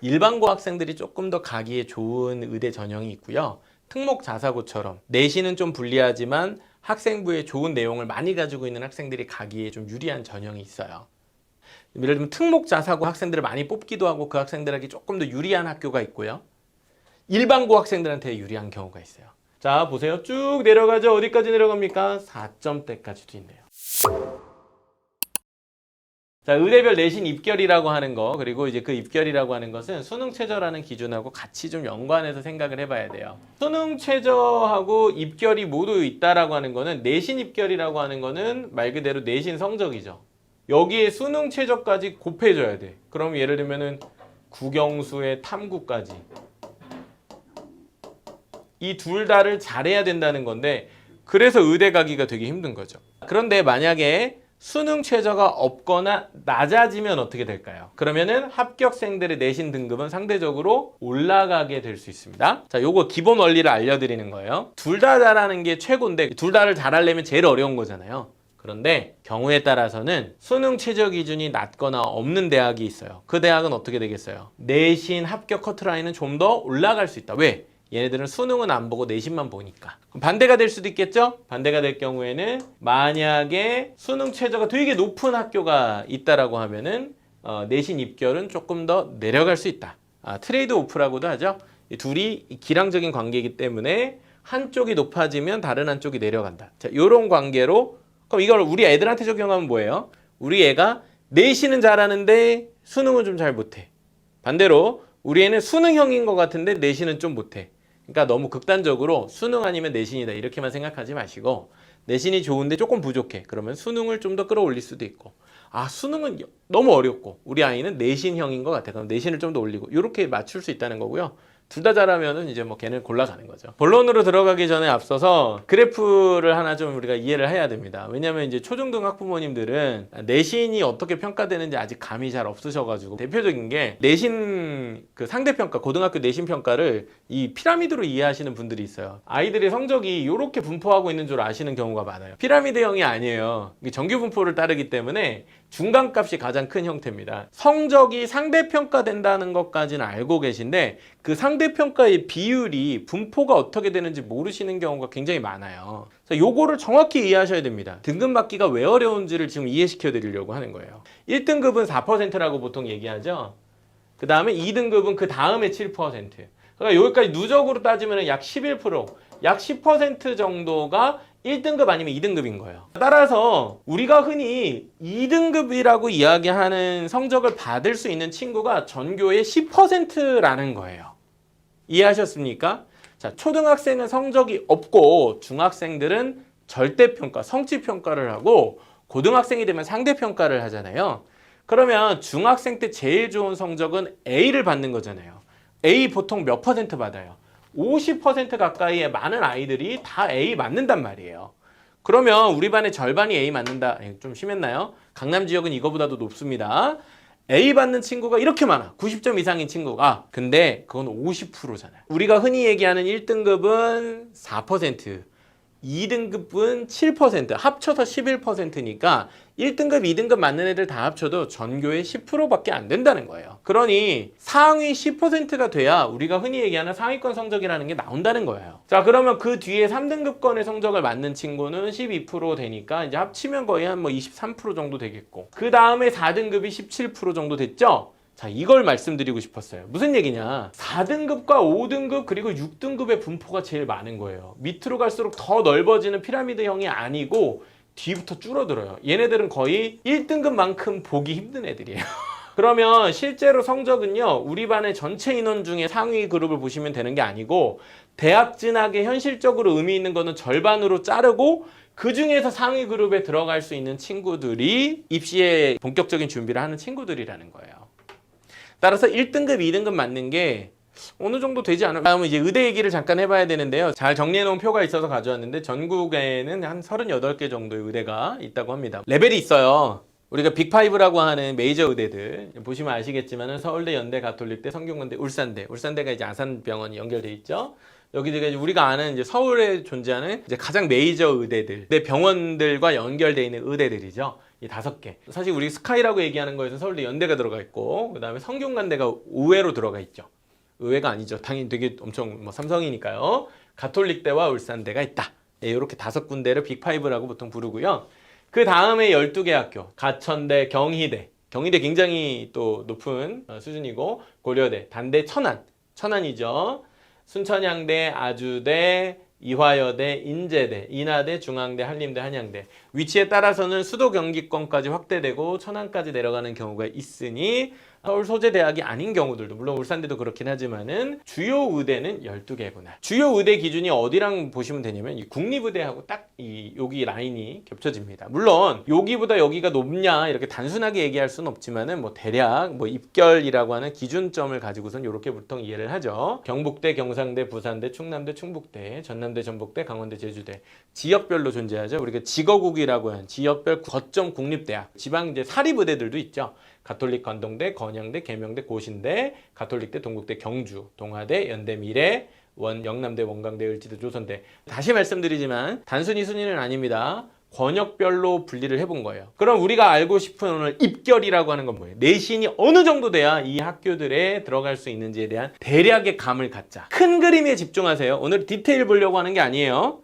일반고 학생들이 조금 더 가기에 좋은 의대 전형이 있고요. 특목 자사고처럼 내신은 좀 불리하지만 학생부에 좋은 내용을 많이 가지고 있는 학생들이 가기에 좀 유리한 전형이 있어요. 예를 들면 특목 자사고 학생들을 많이 뽑기도 하고 그 학생들에게 조금 더 유리한 학교가 있고요. 일반고 학생들한테 유리한 경우가 있어요. 자, 보세요. 쭉 내려가죠. 어디까지 내려갑니까? 4점대까지도 있네요. 자, 의대별 내신 입결이라고 하는 거, 그리고 이제 그 입결이라고 하는 것은 수능 최저라는 기준하고 같이 좀 연관해서 생각을 해봐야 돼요. 수능 최저하고 입결이 모두 있다라고 하는 거는 내신 입결이라고 하는 거는 말 그대로 내신 성적이죠. 여기에 수능 최저까지 곱해줘야 돼. 그럼 예를 들면은 국영수의 탐구까지. 이 둘 다를 잘해야 된다는 건데, 그래서 의대 가기가 되게 힘든 거죠. 그런데 만약에 수능 최저가 없거나 낮아지면 어떻게 될까요? 그러면은 합격생들의 내신 등급은 상대적으로 올라가게 될 수 있습니다. 자, 요거 기본 원리를 알려드리는 거예요. 둘 다 잘하는 게 최고인데 둘 다를 잘하려면 제일 어려운 거잖아요. 그런데 경우에 따라서는 수능 최저 기준이 낮거나 없는 대학이 있어요. 그 대학은 어떻게 되겠어요? 내신 합격 커트라인은 좀 더 올라갈 수 있다. 왜? 얘네들은 수능은 안 보고 내신만 보니까. 반대가 될 수도 있겠죠? 반대가 될 경우에는 만약에 수능 최저가 되게 높은 학교가 있다라고 하면은 어, 내신 입결은 조금 더 내려갈 수 있다. 아, 트레이드 오프라고도 하죠. 이 둘이 기량적인 관계이기 때문에 한쪽이 높아지면 다른 한쪽이 내려간다. 자, 요런 관계로 그럼 이걸 우리 애들한테 적용하면 뭐예요? 우리 애가 내신은 잘하는데 수능은 좀 잘 못해. 반대로 우리 애는 수능형인 것 같은데 내신은 좀 못해. 그러니까 너무 극단적으로 수능 아니면 내신이다 이렇게만 생각하지 마시고 내신이 좋은데 조금 부족해. 그러면 수능을 좀 더 끌어올릴 수도 있고 아 수능은 너무 어렵고 우리 아이는 내신형인 것 같아. 그럼 내신을 좀 더 올리고 이렇게 맞출 수 있다는 거고요. 둘 다 잘하면은 이제 뭐 걔는 골라가는 거죠. 본론으로 들어가기 전에 앞서서 그래프를 하나 좀 우리가 이해를 해야 됩니다. 왜냐하면 이제 초중등 학부모님들은 내신이 어떻게 평가되는지 아직 감이 잘 없으셔가지고 대표적인 게 내신 그 상대평가 고등학교 내신 평가를 이 피라미드로 이해하시는 분들이 있어요. 아이들의 성적이 이렇게 분포하고 있는 줄 아시는 경우가 많아요. 피라미드형이 아니에요. 정규 분포를 따르기 때문에 중간값이 가장 큰 형태입니다. 성적이 상대평가된다는 것까지는 알고 계신데 그 상대평가의 비율이 분포가 어떻게 되는지 모르시는 경우가 굉장히 많아요. 그래서 요거를 정확히 이해하셔야 됩니다. 등급 맞기가 왜 어려운지를 지금 이해시켜 드리려고 하는 거예요. 1등급은 4%라고 보통 얘기하죠. 그 다음에 2등급은 그 다음에 7%. 그러니까 여기까지 누적으로 따지면 약 11%, 약 10% 정도가 1등급 아니면 2등급인 거예요. 따라서 우리가 흔히 2등급이라고 이야기하는 성적을 받을 수 있는 친구가 전교의 10%라는 거예요. 이해하셨습니까? 자, 초등학생은 성적이 없고 중학생들은 절대평가, 성취평가를 하고 고등학생이 되면 상대평가를 하잖아요. 그러면 중학생 때 제일 좋은 성적은 A를 받는 거잖아요. A 보통 몇 퍼센트 받아요? 50% 가까이의 많은 아이들이 다 A 맞는단 말이에요. 그러면 우리 반의 절반이 A 맞는다. 에이, 좀 심했나요? 강남 지역은 이거보다도 높습니다. A 받는 친구가 이렇게 많아. 90점 이상인 친구가. 근데 그건 50%잖아요. 우리가 흔히 얘기하는 1등급은 4%, 2등급은 7%, 합쳐서 11%니까 1등급, 2등급 맞는 애들 다 합쳐도 전교의 10%밖에 안 된다는 거예요. 그러니 상위 10%가 돼야 우리가 흔히 얘기하는 상위권 성적이라는 게 나온다는 거예요. 자, 그러면 그 뒤에 3등급권의 성적을 맞는 친구는 12% 되니까 이제 합치면 거의 한 뭐 23% 정도 되겠고. 그 다음에 4등급이 17% 정도 됐죠? 자, 이걸 말씀드리고 싶었어요. 무슨 얘기냐? 4등급과 5등급 그리고 6등급의 분포가 제일 많은 거예요. 밑으로 갈수록 더 넓어지는 피라미드형이 아니고 뒤부터 줄어들어요. 얘네들은 거의 1등급만큼 보기 힘든 애들이에요. 그러면 실제로 성적은요, 우리 반의 전체 인원 중에 상위 그룹을 보시면 되는 게 아니고, 대학 진학에 현실적으로 의미 있는 거는 절반으로 자르고, 그 중에서 상위 그룹에 들어갈 수 있는 친구들이 입시에 본격적인 준비를 하는 친구들이라는 거예요. 따라서 1등급, 2등급 맞는 게 어느 정도 되지 않을까? 다음은 이제 의대 얘기를 잠깐 해봐야 되는데요. 잘 정리해 놓은 표가 있어서 가져왔는데 전국에는 한 38개 정도의 의대가 있다고 합니다. 레벨이 있어요. 우리가 빅5라고 하는 메이저 의대들 보시면 아시겠지만 서울대, 연대, 가톨릭대, 성균관대, 울산대 울산대가 이제 아산병원이 연결돼 있죠. 여기 이제 우리가 아는 이제 서울에 존재하는 이제 가장 메이저 의대들, 내 병원들과 연결되어 있는 의대들이죠. 이 다섯 개. 사실 우리 스카이라고 얘기하는 거에서 서울대 연대가 들어가 있고, 그 다음에 성균관대가 우회로 들어가 있죠. 의외가 아니죠. 당연히 되게 엄청 뭐 삼성이니까요. 가톨릭대와 울산대가 있다. 예, 이렇게 다섯 군데를 빅파이브라고 보통 부르고요. 그 다음에 12개 학교. 가천대, 경희대. 경희대 굉장히 또 높은 어, 수준이고, 고려대, 단대, 천안. 천안이죠. 순천향대, 아주대, 이화여대, 인제대, 인하대, 중앙대, 한림대, 한양대. 위치에 따라서는 수도 경기권까지 확대되고 천안까지 내려가는 경우가 있으니 서울 소재대학이 아닌 경우들도 물론 울산대도 그렇긴 하지만은 주요 의대는 12개구나. 주요 의대 기준이 어디랑 보시면 되냐면 이 국립의대하고 딱 이 여기 라인이 겹쳐집니다. 물론 여기보다 여기가 높냐 이렇게 단순하게 얘기할 수는 없지만은 뭐 대략 뭐 입결이라고 하는 기준점을 가지고선 이렇게 보통 이해를 하죠. 경북대, 경상대, 부산대, 충남대, 충북대, 전남대, 전북대, 강원대, 제주대 지역별로 존재하죠. 우리가 지거국이라고 하는 지역별 거점 국립대학, 지방 이제 사립의대들도 있죠. 가톨릭 관동대, 건양대, 계명대, 고신대, 가톨릭대, 동국대, 경주, 동아대, 연대, 미래, 원 영남대, 원광대, 을지대, 조선대. 다시 말씀드리지만 단순히 순위는 아닙니다. 권역별로 분리를 해본 거예요. 그럼 우리가 알고 싶은 오늘 입결이라고 하는 건 뭐예요? 내신이 어느 정도 돼야 이 학교들에 들어갈 수 있는지에 대한 대략의 감을 갖자. 큰 그림에 집중하세요. 오늘 디테일 보려고 하는 게 아니에요.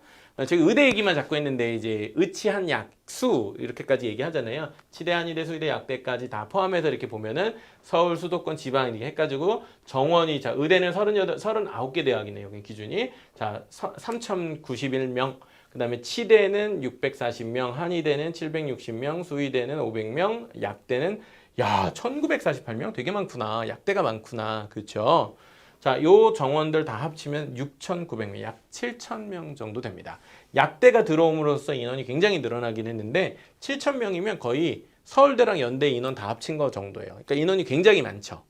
제가 의대 얘기만 자꾸 했는데 이제 의치한 약수 이렇게까지 얘기하잖아요. 치대 한의대 수의대 약대까지 다 포함해서 이렇게 보면은 서울 수도권 지방 이렇게 해가지고 정원이 자 의대는 38 39개 대학이네요. 기준이 자 3,091명 그 다음에 치대는 640명, 한의대는 760명, 수의대는 500명, 약대는 야 1948명 되게 많구나. 약대가 많구나. 그렇죠? 자, 요 정원들 다 합치면 6,900명, 약 7,000명 정도 됩니다. 약대가 들어옴으로써 인원이 굉장히 늘어나긴 했는데 7,000명이면 거의 서울대랑 연대 인원 다 합친 거 정도예요. 그러니까 인원이 굉장히 많죠.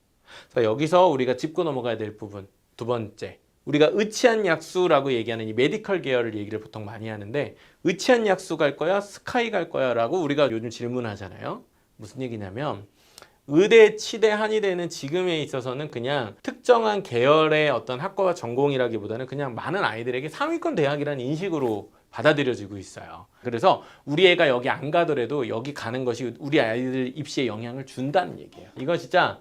그래서 여기서 우리가 짚고 넘어가야 될 부분 두 번째. 우리가 의치한 약수라고 얘기하는 이 메디컬 계열을 얘기를 보통 많이 하는데 의치한 약수 갈 거야, 스카이 갈 거야 라고 우리가 요즘 질문하잖아요. 무슨 얘기냐면 의대, 치대, 한의대는 지금에 있어서는 그냥 특정한 계열의 어떤 학과와 전공이라기보다는 그냥 많은 아이들에게 상위권 대학이라는 인식으로 받아들여지고 있어요. 그래서 우리 애가 여기 안 가더라도 여기 가는 것이 우리 아이들 입시에 영향을 준다는 얘기예요. 이거 진짜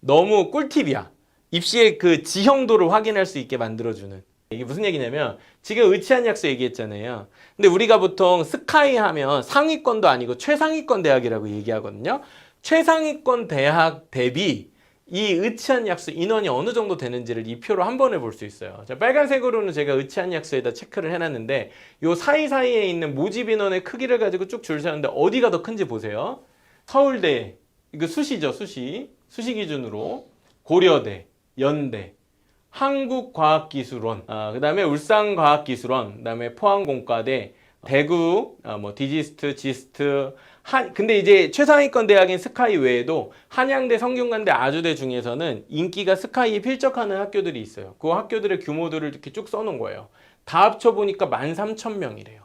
너무 꿀팁이야. 입시의 그 지형도를 확인할 수 있게 만들어주는. 이게 무슨 얘기냐면 지금 의치한 약수 얘기했잖아요. 근데 우리가 보통 스카이 하면 상위권도 아니고 최상위권 대학이라고 얘기하거든요. 최상위권 대학 대비 이 의치한 약수 인원이 어느 정도 되는지를 이 표로 한 번에 볼 수 있어요. 자, 빨간색으로는 제가 의치한 약수에다 체크를 해놨는데 요 사이사이에 있는 모집 인원의 크기를 가지고 쭉 줄 세웠는데 어디가 더 큰지 보세요. 서울대, 이거 수시죠, 수시. 수시 기준으로. 고려대, 연대, 한국과학기술원, 아, 그 다음에 울산과학기술원, 그 다음에 포항공과대, 대구, 아, 뭐 디지스트, 지스트, 한 근데 이제 최상위권 대학인 스카이 외에도 한양대, 성균관대, 아주대 중에서는 인기가 스카이에 필적하는 학교들이 있어요. 그 학교들의 규모들을 이렇게 쭉 써놓은 거예요. 다 합쳐 보니까 13,000명이래요.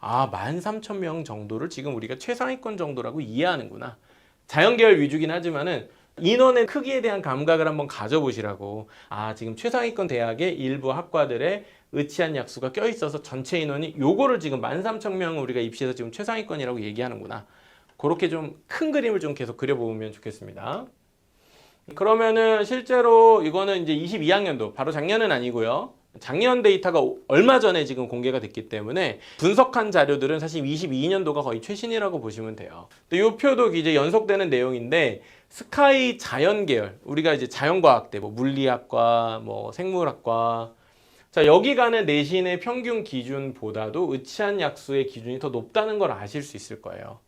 아, 13,000명 정도를 지금 우리가 최상위권 정도라고 이해하는구나. 자연계열 위주긴 하지만은 인원의 크기에 대한 감각을 한번 가져보시라고. 아, 지금 최상위권 대학의 일부 학과들의 의치한 약수가 껴있어서 전체 인원이 요거를 지금 13,000명을 우리가 입시에서 지금 최상위권이라고 얘기하는구나. 그렇게 좀 큰 그림을 좀 계속 그려보면 좋겠습니다. 그러면은 실제로 이거는 이제 22학년도 바로 작년은 아니고요. 작년 데이터가 얼마 전에 지금 공개가 됐기 때문에 분석한 자료들은 사실 22년도가 거의 최신이라고 보시면 돼요. 이 표도 이제 연속되는 내용인데 스카이 자연 계열 우리가 이제 자연과학대 뭐 물리학과 뭐 생물학과 자 여기 가는 내신의 평균 기준보다도 의치한 약수의 기준이 더 높다는 걸 아실 수 있을 거예요.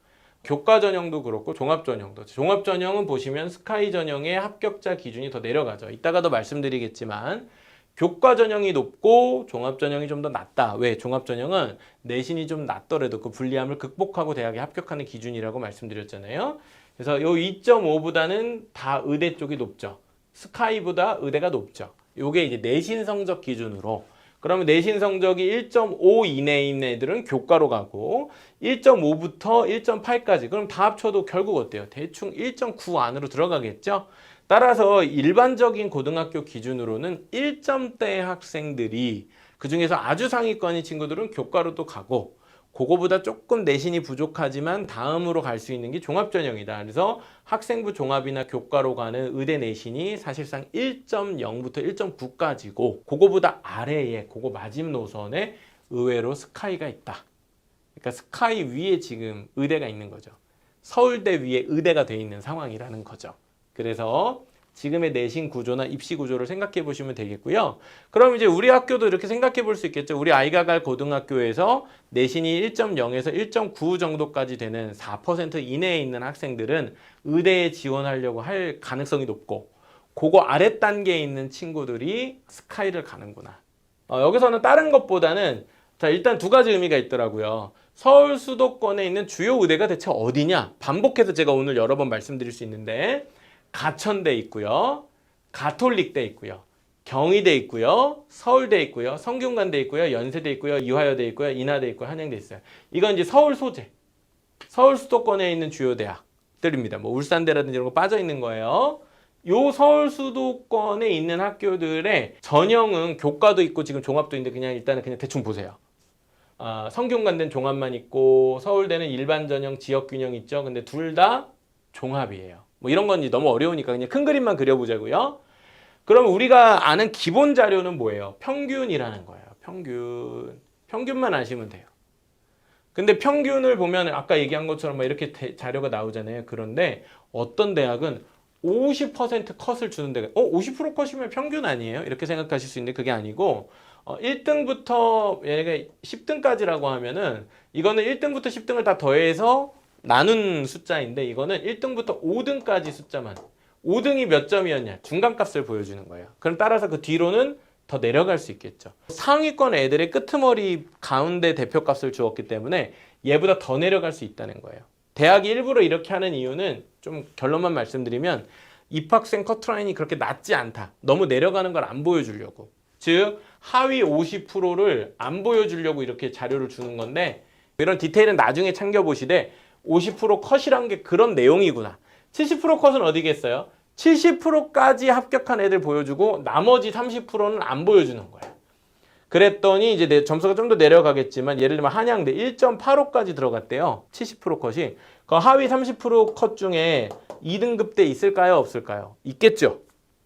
교과 전형도 그렇고 종합 전형도 종합 전형은 보시면 스카이 전형의 합격자 기준이 더 내려가죠. 이따가 더 말씀드리겠지만 교과 전형이 높고 종합 전형이 좀 더 낮다. 왜? 종합 전형은 내신이 좀 낮더라도 그 불리함을 극복하고 대학에 합격하는 기준이라고 말씀드렸잖아요. 그래서 요 2.5보다는 다 의대 쪽이 높죠. 스카이보다 의대가 높죠. 요게 이제 내신 성적 기준으로 그러면 내신 성적이 1.5 이내인 애들은 교과로 가고 1.5부터 1.8까지 그럼 다 합쳐도 결국 어때요? 대충 1.9 안으로 들어가겠죠? 따라서 일반적인 고등학교 기준으로는 1점대 학생들이 그 중에서 아주 상위권인 친구들은 교과로도 가고 그거보다 조금 내신이 부족하지만 다음으로 갈 수 있는 게 종합전형이다. 그래서 학생부 종합이나 교과로 가는 의대 내신이 사실상 1.0부터 1.9까지고 그거보다 아래에 그거 마지막 노선에 의외로 스카이가 있다. 그러니까 스카이 위에 지금 의대가 있는 거죠. 서울대 위에 의대가 돼 있는 상황이라는 거죠. 그래서 지금의 내신 구조나 입시 구조를 생각해 보시면 되겠고요. 그럼 이제 우리 학교도 이렇게 생각해 볼 수 있겠죠. 우리 아이가 갈 고등학교에서 내신이 1.0에서 1.9 정도까지 되는 4% 이내에 있는 학생들은 의대에 지원하려고 할 가능성이 높고 그거 아래 단계에 있는 친구들이 스카이를 가는구나. 어, 여기서는 다른 것보다는 자 일단 두 가지 의미가 있더라고요. 서울 수도권에 있는 주요 의대가 대체 어디냐? 반복해서 제가 오늘 여러 번 말씀드릴 수 있는데 가천대 있고요. 가톨릭대 있고요. 경희대 있고요. 서울대 있고요. 성균관대 있고요. 연세대 있고요. 이화여대 있고요. 인하대 있고요. 한양대 있어요. 이건 이제 서울 소재. 서울 수도권에 있는 주요 대학들입니다. 뭐 울산대라든지 이런 거 빠져 있는 거예요. 요 서울 수도권에 있는 학교들의 전형은 교과도 있고 지금 종합도 있는데 그냥 일단은 그냥 대충 보세요. 아, 성균관대는 종합만 있고 서울대는 일반 전형 지역 균형 있죠. 근데 둘 다 종합이에요. 뭐 이런 건 너무 어려우니까 그냥 큰 그림만 그려보자고요. 그럼 우리가 아는 기본 자료는 뭐예요? 평균이라는 거예요. 평균. 평균만 아시면 돼요. 근데 평균을 보면 아까 얘기한 것처럼 막 이렇게 대- 자료가 나오잖아요. 그런데 어떤 대학은 50% 컷을 주는 데가 어 50% 컷이면 평균 아니에요? 이렇게 생각하실 수 있는데 그게 아니고 어, 1등부터 얘가 10등까지라고 하면은 이거는 1등부터 10등을 다 더해서 나눈 숫자인데 이거는 1등부터 5등까지 숫자만 5등이 몇 점이었냐 중간값을 보여주는 거예요. 그럼 따라서 그 뒤로는 더 내려갈 수 있겠죠. 상위권 애들의 끄트머리 가운데 대표값을 주었기 때문에 얘보다 더 내려갈 수 있다는 거예요. 대학이 일부러 이렇게 하는 이유는 좀 결론만 말씀드리면 입학생 커트라인이 그렇게 낮지 않다. 너무 내려가는 걸 안 보여주려고. 즉 하위 50%를 안 보여주려고 이렇게 자료를 주는 건데 이런 디테일은 나중에 챙겨보시되 50% 컷이란 게 그런 내용이구나. 70% 컷은 어디겠어요? 70%까지 합격한 애들 보여주고 나머지 30%는 안 보여주는 거예요. 그랬더니 이제 내 점수가 좀 더 내려가겠지만 예를 들면 한양대 1.85까지 들어갔대요. 70% 컷이. 그 하위 30%컷 중에 2등급 대 있을까요? 없을까요? 있겠죠.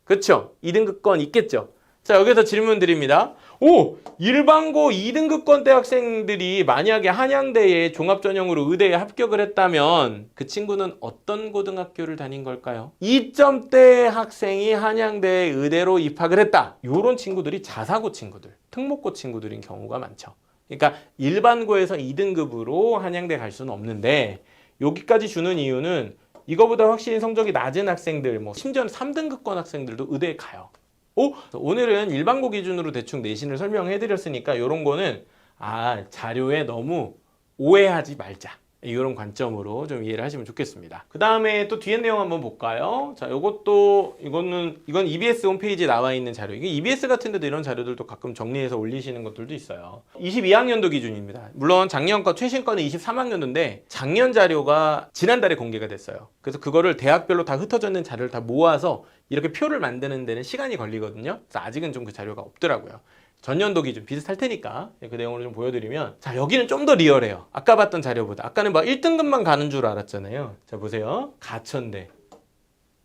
그렇죠? 2등급권 있겠죠. 자, 여기서 질문 드립니다. 오! 일반고 2등급권 대학생들이 만약에 한양대에 종합전형으로 의대에 합격을 했다면 그 친구는 어떤 고등학교를 다닌 걸까요? 2점대 학생이 한양대에 의대로 입학을 했다. 요런 친구들이 자사고 친구들, 특목고 친구들인 경우가 많죠. 그러니까 일반고에서 2등급으로 한양대 갈 수는 없는데 여기까지 주는 이유는 이거보다 확실히 성적이 낮은 학생들, 뭐 심지어는 3등급권 학생들도 의대에 가요. 오, 오늘은 일반고 기준으로 대충 내신을 설명해 드렸으니까 이런 거는 아, 자료에 너무 오해하지 말자. 이런 관점으로 좀 이해를 하시면 좋겠습니다. 그 다음에 또 뒤에 내용 한번 볼까요? 자, 이것도, 이거는, 이건 EBS 홈페이지에 나와 있는 자료. 이게 EBS 같은 데도 이런 자료들도 가끔 정리해서 올리시는 것들도 있어요. 22학년도 기준입니다. 물론 작년 거, 최신 거는 23학년도인데 작년 자료가 지난달에 공개가 됐어요. 그래서 그거를 대학별로 다 흩어져 있는 자료를 다 모아서 이렇게 표를 만드는 데는 시간이 걸리거든요. 그래서 아직은 좀 그 자료가 없더라고요. 전년도 기준 비슷할 테니까 그 내용을 좀 보여드리면 자 여기는 좀 더 리얼해요. 아까 봤던 자료보다 아까는 막 1등급만 가는 줄 알았잖아요. 자 보세요. 가천대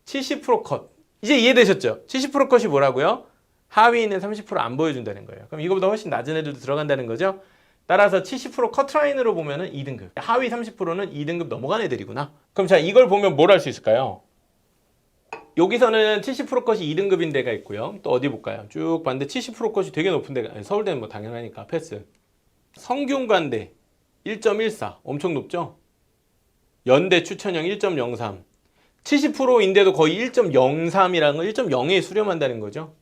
70%컷 이제 이해되셨죠? 70% 컷이 뭐라고요? 하위 있는 30%안 보여준다는 거예요. 그럼 이거보다 훨씬 낮은 애들도 들어간다는 거죠. 따라서 70% 커트라인으로 보면 은 2등급 하위 30%는 2등급 넘어간 애들이구나. 그럼 자 이걸 보면 뭘 할 수 있을까요? 여기서는 70% 컷이 2등급인 데가 있고요. 또 어디 볼까요? 쭉 봤는데 70% 컷이 되게 높은 데가 서울대는 뭐 당연하니까 패스. 성균관대 1.14 엄청 높죠? 연대 추천형 1.03 70%인데도 거의 1.03이라는 건 1.0에 수렴한다는 거죠.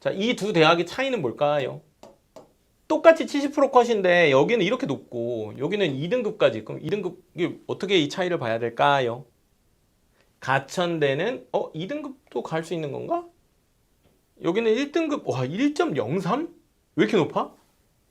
자, 이 두 대학의 차이는 뭘까요? 똑같이 70% 컷인데 여기는 이렇게 높고 여기는 2등급까지. 그럼 2등급 이게 어떻게 이 차이를 봐야 될까요? 가천대는 어 2등급도 갈 수 있는 건가? 여기는 1등급 와 1.03? 왜 이렇게 높아?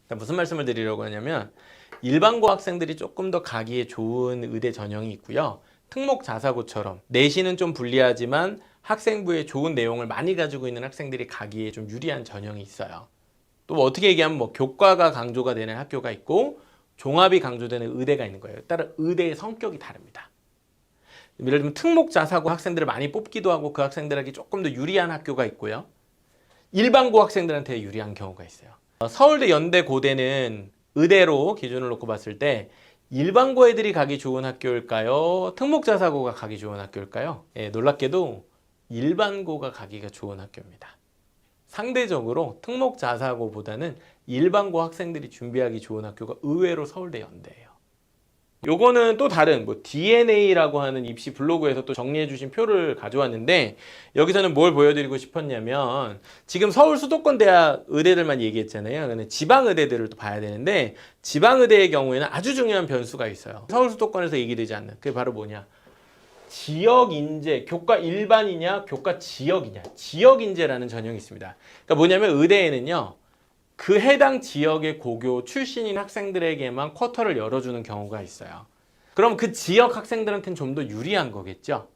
자, 무슨 말씀을 드리려고 하냐면 일반고 학생들이 조금 더 가기에 좋은 의대 전형이 있고요. 특목 자사고처럼 내신은 좀 불리하지만 학생부에 좋은 내용을 많이 가지고 있는 학생들이 가기에 좀 유리한 전형이 있어요. 또뭐 어떻게 얘기하면 뭐 교과가 강조가 되는 학교가 있고 종합이 강조되는 의대가 있는 거예요. 따라 의대의 성격이 다릅니다. 예를 들면 특목 자사고 학생들을 많이 뽑기도 하고 그 학생들에게 조금 더 유리한 학교가 있고요. 일반고 학생들한테 유리한 경우가 있어요. 어, 서울대, 연대, 고대는 의대로 기준을 놓고 봤을 때 일반고 애들이 가기 좋은 학교일까요? 특목 자사고가 가기 좋은 학교일까요? 예, 놀랍게도 일반고가 가기가 좋은 학교입니다. 상대적으로 특목 자사고보다는 일반고 학생들이 준비하기 좋은 학교가 의외로 서울대 연대예요. 요거는 또 다른 뭐 DNA라고 하는 입시 블로그에서 또 정리해 주신 표를 가져왔는데 여기서는 뭘 보여드리고 싶었냐면 지금 서울 수도권 대학 의대들만 얘기했잖아요. 근데 지방 의대들을 또 봐야 되는데 지방 의대의 경우에는 아주 중요한 변수가 있어요. 서울 수도권에서 얘기되지 않는 그게 바로 뭐냐? 지역 인재, 교과 일반이냐, 교과 지역이냐. 지역 인재라는 전형이 있습니다. 그러니까 뭐냐면 의대에는요. 그 해당 지역의 고교 출신인 학생들에게만 쿼터를 열어주는 경우가 있어요. 그럼 그 지역 학생들한테는 좀 더 유리한 거겠죠.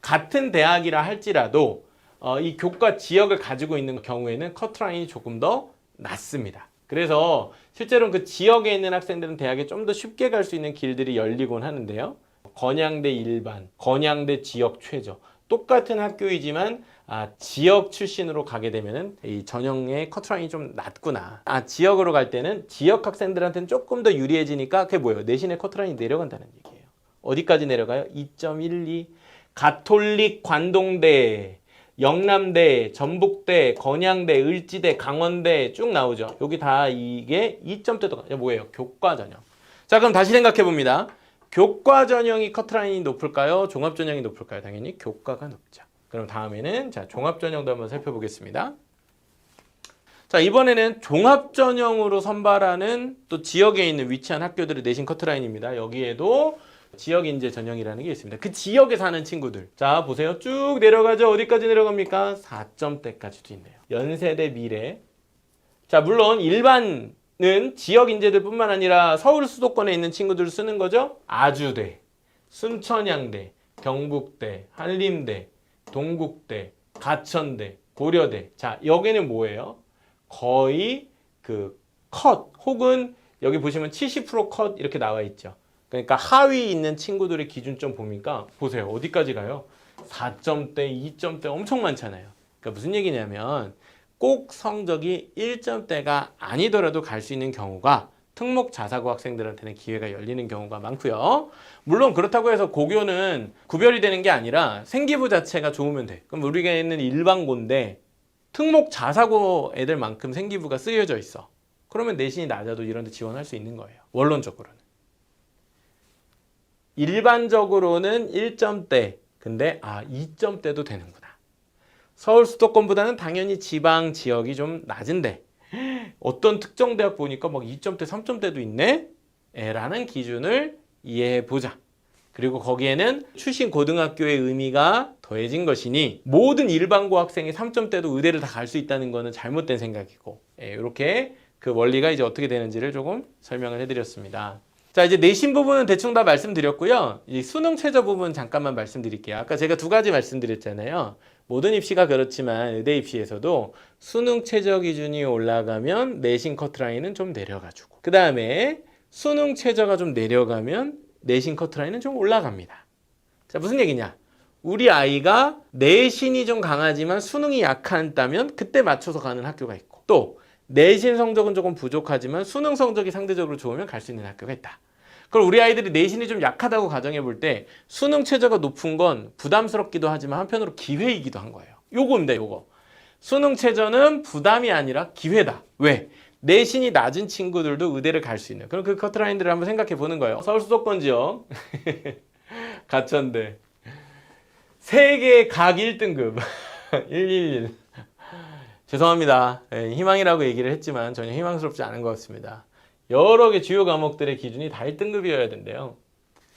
같은 대학이라 할지라도 어, 이 교과 지역을 가지고 있는 경우에는 커트라인이 조금 더 낮습니다. 그래서 실제로는 그 지역에 있는 학생들은 대학에 좀 더 쉽게 갈 수 있는 길들이 열리곤 하는데요. 건양대 일반, 건양대 지역 최저. 똑같은 학교이지만 아, 지역 출신으로 가게 되면은 이 전형의 커트라인이 좀 낮구나. 아, 지역으로 갈 때는 지역 학생들한테는 조금 더 유리해지니까 그게 뭐예요? 내신의 커트라인이 내려간다는 얘기예요. 어디까지 내려가요? 2.12. 가톨릭 관동대, 영남대, 전북대, 건양대, 을지대, 강원대 쭉 나오죠. 여기 다 이게 2점대도 뭐예요? 교과 전형. 자, 그럼 다시 생각해 봅니다. 교과 전형이 커트라인이 높을까요? 종합 전형이 높을까요? 당연히 교과가 높죠. 그럼 다음에는 자 종합 전형도 한번 살펴보겠습니다. 자 이번에는 종합 전형으로 선발하는 또 지역에 있는 위치한 학교들의 내신 커트라인입니다. 여기에도 지역 인재 전형이라는 게 있습니다. 그 지역에 사는 친구들. 자 보세요. 쭉 내려가죠. 어디까지 내려갑니까? 4점대까지도 있네요. 연세대 미래. 자 물론 일반 는 지역 인재들 뿐만 아니라 서울 수도권에 있는 친구들을 쓰는 거죠. 아주대, 순천향대, 경북대, 한림대, 동국대, 가천대, 고려대. 자, 여기는 뭐예요? 거의 그 컷 혹은 여기 보시면 70%컷 이렇게 나와 있죠. 그러니까 하위 있는 친구들의 기준점 보니까 보세요. 어디까지 가요? 4점대, 2점대 엄청 많잖아요. 그러니까 무슨 얘기냐면 꼭 성적이 1점대가 아니더라도 갈 수 있는 경우가 특목 자사고 학생들한테는 기회가 열리는 경우가 많고요. 물론 그렇다고 해서 고교는 구별이 되는 게 아니라 생기부 자체가 좋으면 돼. 그럼 우리가 있는 일반고인데 특목 자사고 애들만큼 생기부가 쓰여져 있어. 그러면 내신이 낮아도 이런 데 지원할 수 있는 거예요. 원론적으로는. 일반적으로는 1점대. 근데 아 2점대도 되는구나. 서울 수도권보다는 당연히 지방 지역이 좀 낮은데 어떤 특정 대학 보니까 막 2점대, 3점대도 있네? 에, 라는 기준을 이해해 보자. 그리고 거기에는 출신 고등학교의 의미가 더해진 것이니 모든 일반고 학생이 3점대도 의대를 다 갈 수 있다는 것은 잘못된 생각이고 예, 이렇게 그 원리가 이제 어떻게 되는지를 조금 설명을 해드렸습니다. 자 이제 내신 부분은 대충 다 말씀드렸고요. 이 수능 최저 부분 잠깐만 말씀드릴게요. 아까 제가 두 가지 말씀드렸잖아요. 모든 입시가 그렇지만 의대 입시에서도 수능 최저 기준이 올라가면 내신 커트라인은 좀 내려가지고 그 다음에 수능 최저가 좀 내려가면 내신 커트라인은 좀 올라갑니다. 자 무슨 얘기냐? 우리 아이가 내신이 좀 강하지만 수능이 약하다면 그때 맞춰서 가는 학교가 있고 또 내신 성적은 조금 부족하지만 수능 성적이 상대적으로 좋으면 갈 수 있는 학교가 있다. 그럼 우리 아이들이 내신이 좀 약하다고 가정해 볼 때 수능 최저가 높은 건 부담스럽기도 하지만 한편으로 기회이기도 한 거예요. 요거입니다, 요거. 수능 최저는 부담이 아니라 기회다. 왜? 내신이 낮은 친구들도 의대를 갈 수 있는. 그럼 그 커트라인들을 한번 생각해 보는 거예요. 서울 수도권 지역. 가천대. 세계 각 1등급. 111. 죄송합니다. 예, 희망이라고 얘기를 했지만 전혀 희망스럽지 않은 것 같습니다. 여러 개 주요 과목들의 기준이 다 1등급이어야 된대요.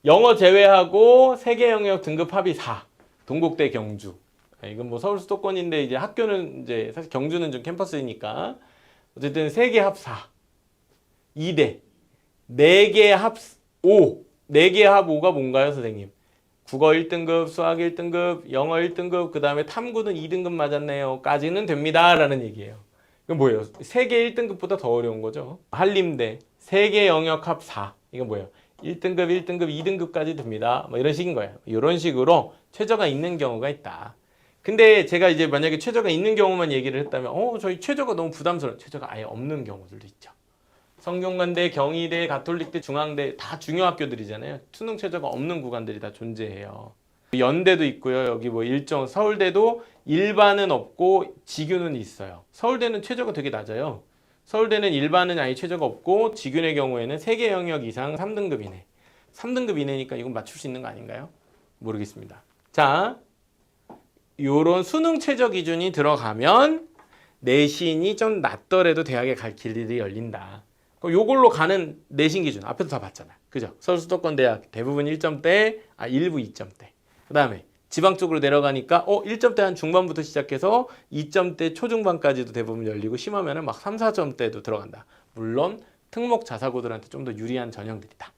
영어 제외하고 세계 영역 등급 합이 4. 동국대 경주. 예, 이건 뭐 서울 수도권인데 이제 학교는 이제 사실 경주는 좀 캠퍼스니까 어쨌든 세계 합 4. 2대. 4개 합 5. 4개 합 5가 뭔가요, 선생님? 국어 1등급, 수학 1등급, 영어 1등급, 그 다음에 탐구는 2등급 맞았네요. 까지는 됩니다. 라는 얘기예요. 이건 뭐예요? 세계 1등급보다 더 어려운 거죠. 한림대, 세계 영역 합 4. 이건 뭐예요? 1등급, 1등급, 2등급까지 됩니다. 뭐 이런 식인 거예요. 이런 식으로 최저가 있는 경우가 있다. 근데 제가 이제 만약에 최저가 있는 경우만 얘기를 했다면, 어, 저희 최저가 너무 부담스러워. 최저가 아예 없는 경우들도 있죠. 성균관대, 경희대, 가톨릭대, 중앙대 다 중요 학교들이잖아요. 수능 최저가 없는 구간들이 다 존재해요. 연대도 있고요. 여기 뭐 일정 서울대도 일반은 없고 지규는 있어요. 서울대는 최저가 되게 낮아요. 서울대는 일반은 아예 최저가 없고 지균의 경우에는 세개 영역 이상 3등급 이내. 3등급 이내니까 이건 맞출 수 있는 거 아닌가요? 모르겠습니다. 자, 요런 수능 최저 기준이 들어가면 내신이 좀 낮더라도 대학에 갈 길이 열린다. 요걸로 가는 내신 기준 앞에서 다 봤잖아요. 그죠? 서울 수도권 대학 대부분 1점대, 아 일부 2점대. 그다음에 지방 쪽으로 내려가니까 어 1점대 한 중반부터 시작해서 2점대 초중반까지도 대부분 열리고 심하면은 막 3, 4점대도 들어간다. 물론 특목 자사고들한테 좀 더 유리한 전형들이다.